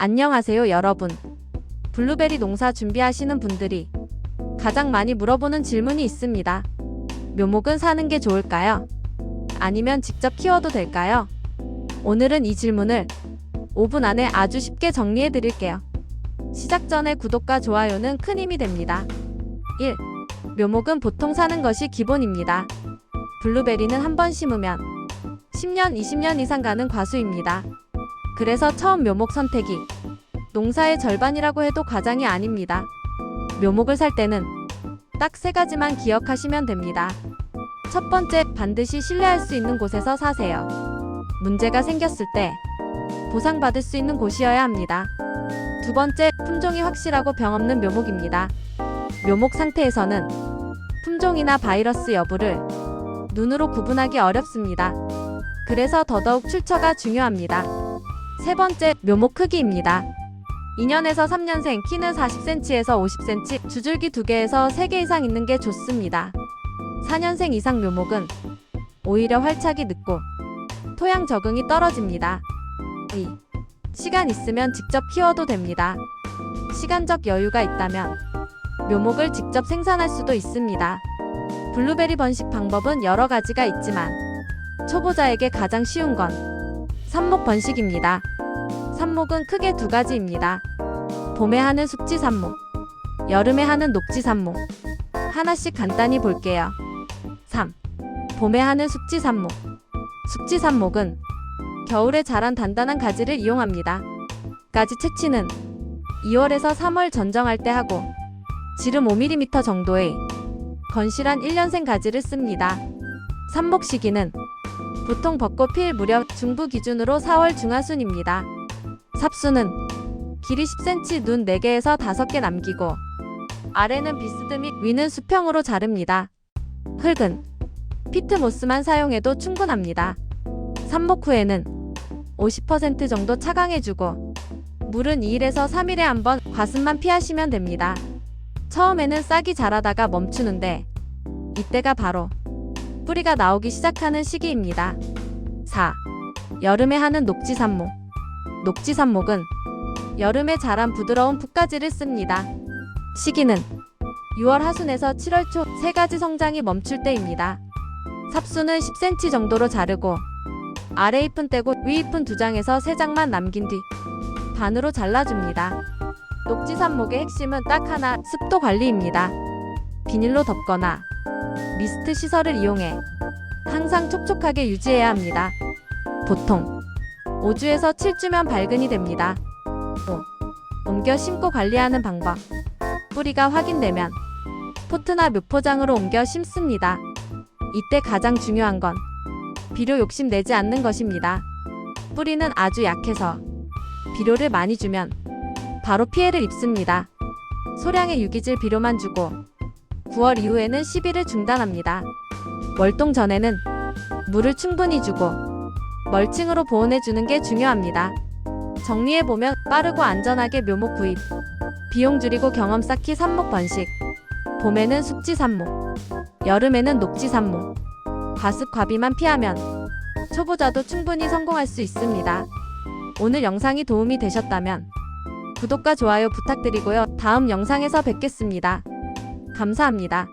안녕하세요, 여러분. 블루베리 농사 준비하시는 분들이 가장 많이 물어보는 질문이 있습니다. 묘목은 사는 게 좋을까요? 아니면 직접 키워도 될까요? 오늘은 이 질문을 5분 안에 아주 쉽게 정리해 드릴게요. 시작 전에 구독과 좋아요는 큰 힘이 됩니다. 1. 묘목은 보통 사는 것이 기본입니다. 블루베리는 한 번 심으면 10년, 20년 이상 가는 과수입니다. 그래서 처음 묘목 선택이 농사의 절반이라고 해도 과장이 아닙니다. 묘목을 살 때는 딱 세 가지만 기억하시면 됩니다. 첫 번째, 반드시 신뢰할 수 있는 곳에서 사세요. 문제가 생겼을 때 보상받을 수 있는 곳이어야 합니다. 두 번째, 품종이 확실하고 병 없는 묘목입니다. 묘목 상태에서는 품종이나 바이러스 여부를 눈으로 구분하기 어렵습니다. 그래서 더더욱 출처가 중요합니다. 세 번째, 묘목 크기입니다. 2년에서 3년생, 키는 40cm에서 50cm, 주줄기 2개에서 3개 이상 있는 게 좋습니다. 4년생 이상 묘목은 오히려 활착이 늦고 토양 적응이 떨어집니다. 2. 시간 있으면 직접 키워도 됩니다. 시간적 여유가 있다면 묘목을 직접 생산할 수도 있습니다. 블루베리 번식 방법은 여러 가지가 있지만 초보자에게 가장 쉬운 건 삽목 번식입니다. 삽목은 크게 두 가지입니다. 봄에 하는 숙지 삽목, 여름에 하는 녹지 삽목. 하나씩 간단히 볼게요. 3. 봄에 하는 숙지 삽목. 숙지 삽목은 겨울에 자란 단단한 가지를 이용합니다. 가지 채취는 2월에서 3월 전정할 때 하고 지름 5mm 정도의 건실한 1년생 가지를 씁니다. 삽목 시기는 보통 벚꽃 필 무렵 중부 기준으로 4월 중하순입니다. 삽수는 길이 10cm 눈 4개에서 5개 남기고 아래는 비스듬히 위는 수평으로 자릅니다. 흙은 피트모스만 사용해도 충분합니다. 삽목 후에는 50% 정도 차강해주고 물은 2일에서 3일에 한 번 과습만 피하시면 됩니다. 처음에는 싹이 자라다가 멈추는데 이때가 바로 뿌리가 나오기 시작하는 시기입니다. 4. 여름에 하는 녹지 삽목. 녹지 삽목은 여름에 자란 부드러운 풋가지를 씁니다. 시기는 6월 하순에서 7월 초 세 가지 성장이 멈출 때입니다. 삽수는 10cm 정도로 자르고 아래 잎은 떼고 위 잎은 두 장에서 세 장만 남긴 뒤 반으로 잘라줍니다. 녹지 삽목의 핵심은 딱 하나 습도 관리입니다. 비닐로 덮거나 미스트 시설을 이용해 항상 촉촉하게 유지해야 합니다. 보통 5주에서 7주면 발근이 됩니다. 5. 옮겨 심고 관리하는 방법. 뿌리가 확인되면 포트나 묘포장으로 옮겨 심습니다. 이때 가장 중요한 건 비료 욕심 내지 않는 것입니다. 뿌리는 아주 약해서 비료를 많이 주면 바로 피해를 입습니다. 소량의 유기질 비료만 주고 9월 이후에는 시비를 중단합니다. 월동 전에는 물을 충분히 주고 멀칭으로 보온해 주는 게 중요합니다. 정리해 보면 빠르고 안전하게 묘목 구입, 비용 줄이고 경험 쌓기 삽목 번식, 봄에는 숙지 삽목, 여름에는 녹지 삽목, 과습 과비만 피하면 초보자도 충분히 성공할 수 있습니다. 오늘 영상이 도움이 되셨다면 구독과 좋아요 부탁드리고요. 다음 영상에서 뵙겠습니다. 감사합니다.